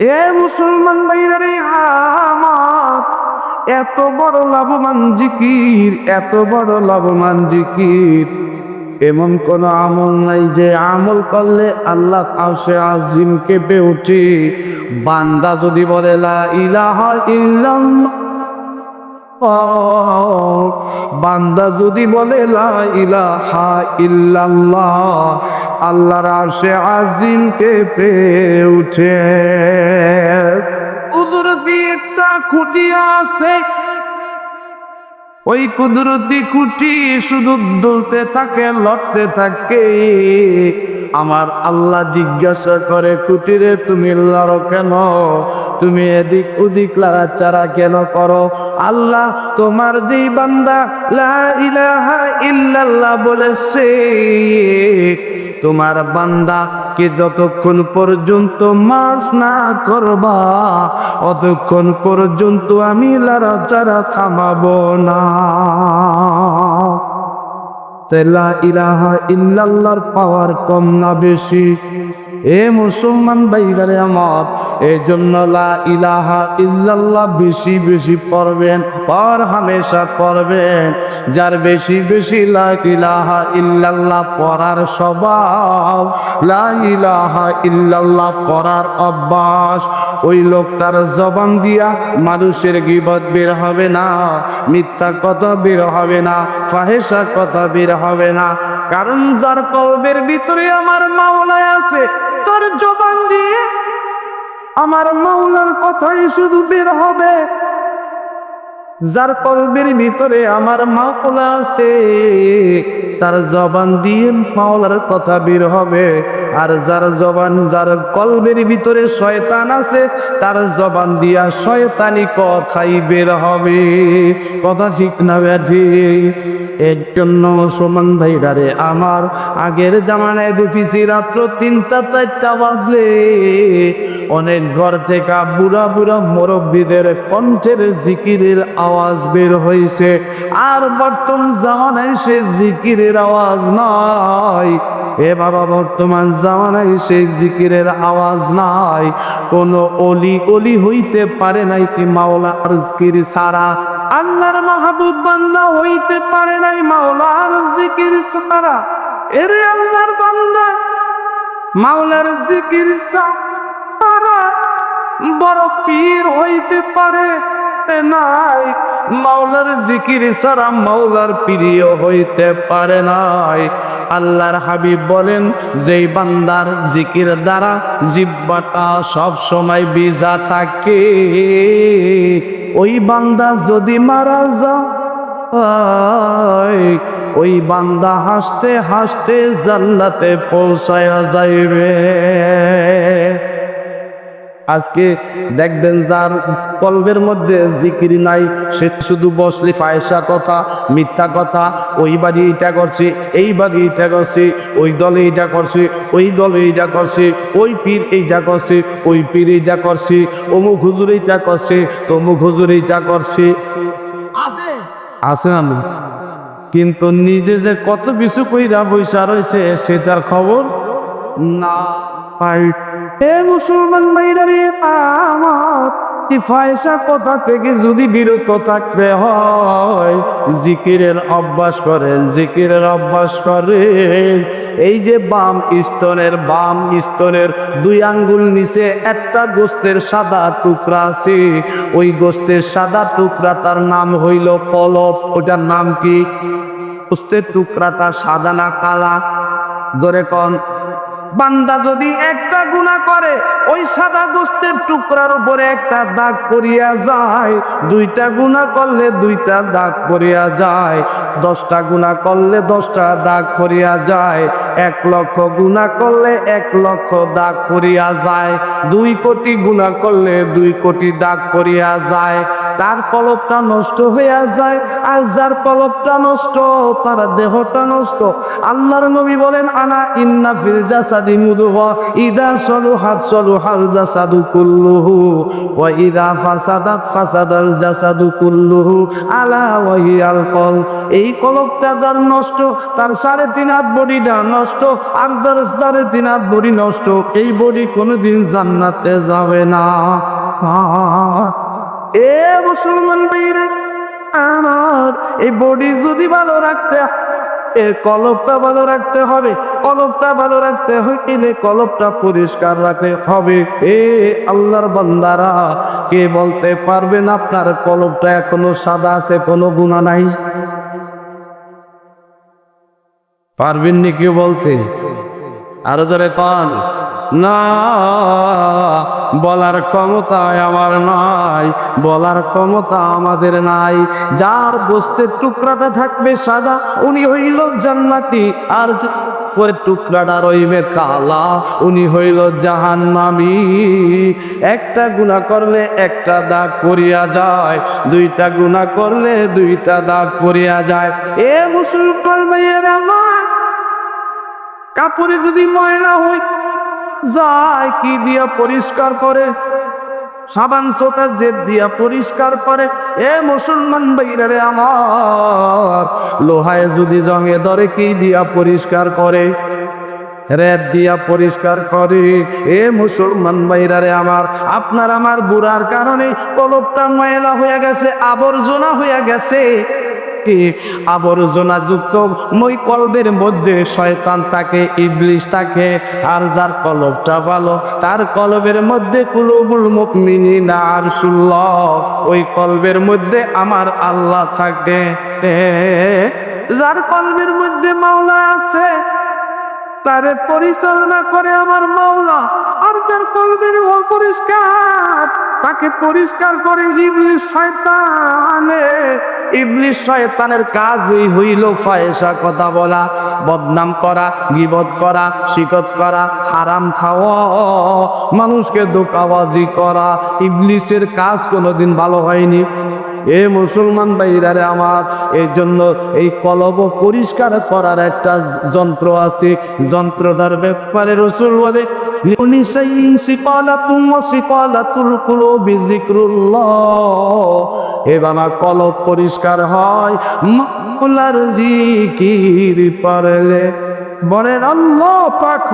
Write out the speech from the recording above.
এ মুসলমান বাইরে আমার, এত বড় লাভবান জিকির, এত বড় লাভবান জিকির। এমন কোন আমল নাই যে আমল করলে আল্লাহ আশে আজিম কেঁপে উঠে বান্দা যদি বলে, লা ইলাহা ইল্লাল্লাহ বান্দা যদি বলে ইলাহা ইল্লাল্লাহ আল্লাহর আশে আজিম কেঁপে উঠে। কুদরতি একটা খুঁটি আছে। ওই কুদরতি খুঁটি শুধু দুলতে থাকে, লড়তে থাকে। আমার আল্লাহ জিজ্ঞাসা করে, কুটিরে, তুমি লড়ো কেন? তুমি এদিক ওদিক লাড়াচাড়া কেন করো? আল্লাহ, তোমার যেই বান্দা লা ইল্লাল্লাহ বলেছে, তোমার বান্দা কে যতক্ষণ পর্যন্ত মার্চ না করবা, অতক্ষণ পর্যন্ত আমি লাড়াচাড়া থামাবো না। তেলা ইলাহা ইল্লাল্লাহর পাওয়ার কম না বেশি। এ মুসলমান ভাইদারে আমার এই জন্য ইলাহা ইল্লাল্লাহ বেশি বেশি পড়বেন, পর হামেশা পড়বেন। যার বেশি বেশি লা ইলাহা ইল্লাল্লাহ পড়ার স্বভাব, লা ইলাহা ইল্লাল্লাহ পড়ার অভ্যাস, ওই লোকটার জবান দিয়া মানুষের গিবত বের হবে না, মিথ্যা কথা বের হবে না ফাহেসা কথা বের হবে না। কারণ যার কলবের ভিতরে আমার মাওলায় আছে, তার জবান দিয়ে আমার মাওলার কথাই শুধু বের হবে। যার কলবের ভিতরে আমার মাওলা আছে, তার জবান দিয়ে মাওলার কথা বের হবে। আর যার জবান, যার কলবের ভিতরে শয়তান আছে, তার জবান দিয়া শয়তানি কথাই বের হবে। কথা ঠিক না ব্যাধি? এর জন্য সমান ভাইরারে আমার আগের জামানায় দেখিছি রাত্র তিনটা চারটা বাজলে অনেক ঘর থেকে বুড়া বুড়া মুরব্বীদের কণ্ঠের জিকিরের আওয়াজ বের হয়েছে আর বর্তমান জামানায় সে জিকিরের আওয়াজ নয় এ বাবা, বর্তমান জামানায় সেই জিকিরের আওয়াজ নাই। কোনো অলি অলি হইতে পারে নাই কি মাওলার জিকির ছাড়া আল্লাহর মাহবুব বান্দা হইতে পারে নাই মাওলার জিকির ছাড়া এরে আল্লাহর বান্দা, মাওলার জিকির ছাড়া বড় পীর হইতে পারে নাই। মাওলার জিকির সারা মাওলার প্রিয় হইতে পারে নাই। আল্লাহর হাবিব বলেন, যেই বান্দার জিকির দ্বারা জিব্বাটা সব সময় বিজা থাকে, ওই বান্দা যদি মারা যা ওই বান্দা হাসতে হাসতে জান্নাতে পৌঁছায়া যাইবে। আজকে দেখবেন যার কলবের মধ্যে জিকির নাই সে শুধু বসলে ফায়সা কথা মিথ্যা কথা ওই বাড়ি এইটা করছে এই বাড়ি এইটা করছে ওই দলে এইটা করছে ওই দলে এইটা করছে ওই পীর এইটা করছে ওই পীর এইটা করছে অমুক হুজুর এইটা করছে তমুক হুজুর এইটা করছে। আছে। আমি কিন্তু নিজে যে কত কিছু কইরা বৈশা রয়েছে সেটার খবর না। পাই এ মুসলমান ভাইরা রে আমার ফায়সা কথা থেকে যদি বিরত থাকতে হয়, জিকিরের অভ্যাস করেন, জিকিরের অভ্যাস করেন। এই যে বাম স্তনের বাম স্তনের দুই আঙ্গুল নিচে একটা গোস্তের সাদা টুকরা আছে, ওই গোস্তের সাদা টুকরাটার নাম হইল কলপ। ওটার নাম কি? গোস্তের টুকরাটা সাদা না কালা? ধরে কন। বান্দা যদি একটা গুণা করে, ওই সাদা গোস্তের টুকরার উপরে একটা দাগ পড়িয়া যায়। দুইটা গুণা করলে দুইটা দাগ পড়িয়া যায়। দশটা গুণা করলে দশটা দাগ পড়িয়া যায়। এক লক্ষ গুণা করলে এক লক্ষ দাগ পড়িয়া যায়। দুই কোটি গুণা করলে দুই কোটি দাগ পড়িয়া যায়। তার কলবটা নষ্ট হইয়া যায়, আর যার কলবটা নষ্ট, তার দেহটা নষ্ট। আল্লাহর নবী বলেন, আনা ইন্না ফিল জাসাদি মুদগা, ইদা সলুহাত সলুহাল জাসাদু কুল্লুহু, ওয়া ইদা ফাসাদাত ফাসাদাল জাসাদু কুল্লুহু, আলা ওয়াহিয়াল কল। এই কলবটা যার নষ্ট, তার সাড়ে তিন হাত বডিটা নষ্ট, আর যার সাড়ে তিন হাত বডি নষ্ট, এই বডি কোনোদিন জান্নাতে যাবে না। এ মুসলমান ভাইরা আমার এই বডি যদি ভালো রাখতে, এ কলবটা ভালো রাখতে হবে কলবটা ভালো রাখতে হইলে কলবটা পরিষ্কার রাখতে হবে। এ আল্লাহর বান্দারা, কে বলতে পারবেন আপনার কলবটা এখনও সাদা আছে, কোনো গুণা নাই? পারবেন নি কেউ বলতে? আরও জোরে পান। না, বলার ক্ষমতা আমার নাই, বলার ক্ষমতা আমাদের নাই। যার গোস্তের টুকরাটা থাকবে সাদা, উনি হইল জান্নাতি, আর ওই টুকরাটা রইবে কালা, উনি হইল জাহান্নামি। একটা গুণা করলে একটা দাগ পড়িয়া যায়, দুইটা গুণা করলে দুইটা দাগ পড়িয়া যায়। এ মুসলমান ভাইয়ের আমার কাপড়ে যদি ময়লা হয় যায়, কি দিয়া পরিষ্কার করে? সাবান সোটা জেদ দিয়া পরিষ্কার করে। এ মুসলমান ভাইরারে আমার, লোহায় যদি জঙে ধরে, কি দিয়া পরিষ্কার করে? রেত দিয়া পরিষ্কার করে। এ মুসলমান ভাইরারে আমার, আপনার আমার বুড়ার কারণে কলবটা ময়লা হয়ে গেছে, আবর্জনা হয়ে গেছে। কি আবর্জনা যুক্ত মই কলবের মধ্যে শয়তান থাকে ইবলিশ থাকে, আর যার কলবটা ভালো, তার কলবের মধ্যে কুলুবুল মুমিনিনা আরশুল্লাহ ওই কলবের মধ্যে আমার আল্লাহ থাকে। যার কলবের মধ্যে মাওলা আছে, তারে পরিচালনা করে আমার মাওলা, আর যার কলবের অপরিষ্কার, তাকে পরিষ্কার করে ইবলিশ শয়তানে। ইবলিশ শয়তানের কাজই হইল ফায়সা কথা বলা, বদনাম করা গিবত করা, শিকত করা, হারাম খাওয়া, মানুষকে দোকাবাজি করা ইবলিশের কাজ কোনোদিন ভালো হয়নি। এ মুসলমান ভাইরারে আমার এই জন্য এই কলব পরিষ্কার করার একটা যন্ত্র আছে। যন্ত্রটার ব্যাপারে রসুল বলে লিউনিসাইন সিকালাতুম ওয়া সিকালাতুল কুলুবি যিকরুল্লাহ এ বাবা, কলব পরিষ্কার হয় মাওলার জিকির পারলে। বলেন, আল্লাহ পাক